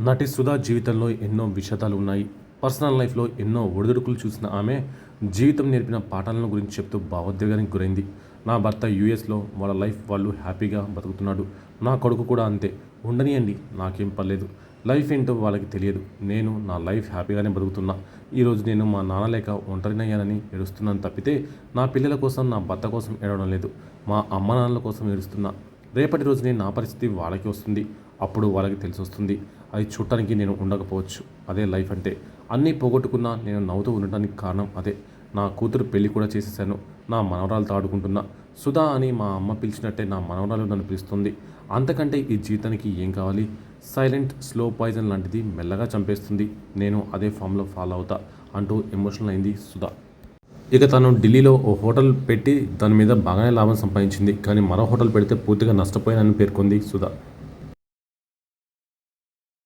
నటి సుధా జీవితంలో ఎన్నో విషాదాలు ఉన్నాయి. పర్సనల్ లైఫ్లో ఎన్నో ఒడిదుడుకులు చూసిన ఆమె జీవితం నేర్పిన పాఠాలను గురించి చెప్తూ భావోద్వేగానికి గురైంది. నా భర్త యూఎస్లో వాళ్ళ లైఫ్ వాళ్ళు హ్యాపీగా బతుకుతున్నాడు. నా కొడుకు కూడా అంతే. ఉండనియండి నాకేం పర్లేదు. లైఫ్ ఏంటో వాళ్ళకి తెలియదు. నేను నా లైఫ్ హ్యాపీగానే బతుకుతున్నా. ఈరోజు నేను మా నాన్న లేక ఒంటరినయ్యానని ఏడుస్తున్నాను తప్పితే నా పిల్లల కోసం నా భర్త కోసం ఏడవడం లేదు. మా అమ్మ నాన్నల కోసం ఏడుస్తున్నా. రేపటి రోజునే నా పరిస్థితి వాళ్ళకి వస్తుంది. అప్పుడు వాళ్ళకి తెలిసి వస్తుంది అది చూడటానికి నేను ఉండకపోవచ్చు. అదే లైఫ్ అంటే. అన్నీ పోగొట్టుకున్నా నేను నవ్వుతూ ఉండటానికి కారణం అదే. నా కూతురు పెళ్ళి కూడా చేసేసాను నా మనవరాలతో ఆడుకుంటున్నా. సుధా అని మా అమ్మ పిలిచినట్టే నా మనవరాలు నన్ను పిలుస్తుంది. అంతకంటే ఈ జీవితానికి ఏం కావాలి? సైలెంట్ స్లో పాయిజన్ లాంటిది మెల్లగా చంపేస్తుంది. నేను అదే ఫామ్లో ఫాలో అవుతా అంటూ ఎమోషనల్ అయింది సుధా. ఇక తను ఢిల్లీలో ఓ హోటల్ పెట్టి దాని మీద బాగానే లాభం సంపాదించింది. కానీ మరో హోటల్ పెడితే పూర్తిగా నష్టపోయానని పేర్కొంది సుధా.